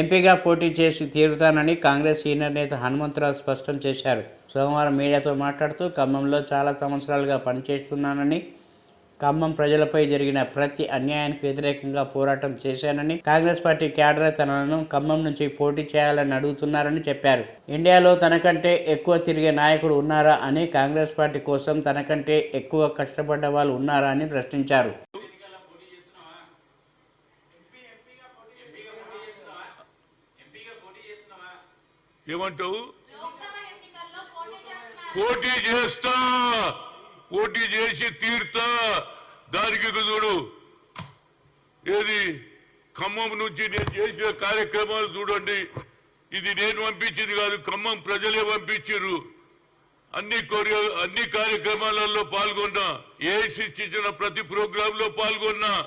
ఎంపీగా పోటీ చేసి తీరుతానని కాంగ్రెస్ సీనియర్ నేత హనుమంతరావు స్పష్టం చేశారు. సోమవారం మీడియాతో మాట్లాడుతూ ఖమ్మంలో చాలా సంవత్సరాలుగా పనిచేస్తున్నానని ఖమ్మం ప్రజలపై జరిగిన ప్రతి అన్యాయానికి వ్యతిరేకంగా పోరాటం చేశానని కాంగ్రెస్ పార్టీ క్యాడర్ తనను ఖమ్మం నుంచి పోటీ చేయాలని అడుగుతున్నారని చెప్పారు. ఇండియాలో తనకంటే ఎక్కువ తిరిగే నాయకుడు ఉన్నారా అని కాంగ్రెస్ పార్టీ కోసం తనకంటే ఎక్కువ కష్టపడ్డ వాళ్ళు ఉన్నారా అని ప్రశ్నించారు. ఏమంటావు? పోటీ చేస్తా. పోటీ చేసి తీరుతా. దానికి చూడు. ఏది? ఖమ్మం నుంచి నేను చేసిన కార్యక్రమాలు చూడండి. ఇది నేను పంపించింది కాదు ఖమ్మం ప్రజలే పంపించారు అన్ని కొరియో అన్ని కార్యక్రమాలలో పాల్గొన్నా. ఏఐసి ఇచ్చిన ప్రతి ప్రోగ్రామ్లో పాల్గొన్నా.